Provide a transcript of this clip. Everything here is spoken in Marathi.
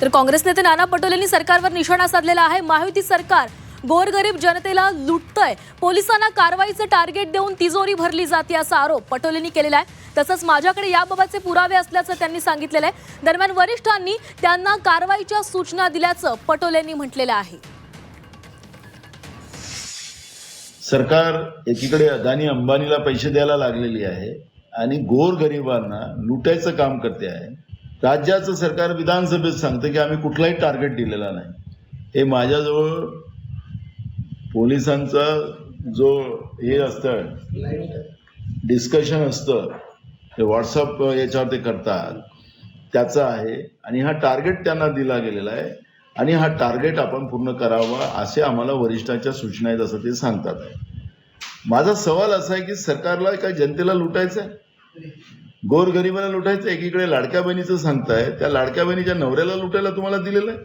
तर काँग्रेस नेते नाना पटोलेंनी सरकारवर निशाणा साधलेला आहे. महायुती सरकार गोरगरीब जनतेला लुटतंय. पोलिसांना कारवाईचं टार्गेट देऊन तिजोरी भरली जाते असा आरोप पटोलेंनी केलेला आहे. तसंच माझ्याकडे याबाबतचे पुरावे असल्याचं त्यांनी सांगितलेलं आहे. दरम्यान वरिष्ठांनी त्यांना कारवाईच्या सूचना दिल्याचं पटोलेंनी म्हटलेलं आहे. सरकार एकीकडे अदानी अंबानीला पैसे द्यायला लागलेली आहे आणि गोरगरिबांना लुटायचं काम करते आहे. राज्याचं सरकार विधानसभेत सांगतं की आम्ही कुठलाही टार्गेट दिलेला नाही. हे माझ्याजवळ पोलिसांचा जो हे असतं डिस्कशन असतं ते व्हॉट्सअप याच्यावर ते करतात. त्याचा आहे. आणि हा टार्गेट त्यांना दिला गेलेला आहे. आणि हा टार्गेट आपण पूर्ण करावा असे आम्हाला वरिष्ठांच्या सूचना आहेत असं ते सांगतात. माझा सवाल असा आहे की सरकारला काय जनतेला लुटायचं आहे गोरगरिबाला लुटायचं आहे. एकीकडे लाडक्या बहिणीचं सांगताय त्या लाडक्या बहिणीच्या नवऱ्याला लुटायला तुम्हाला दिलेलं आहे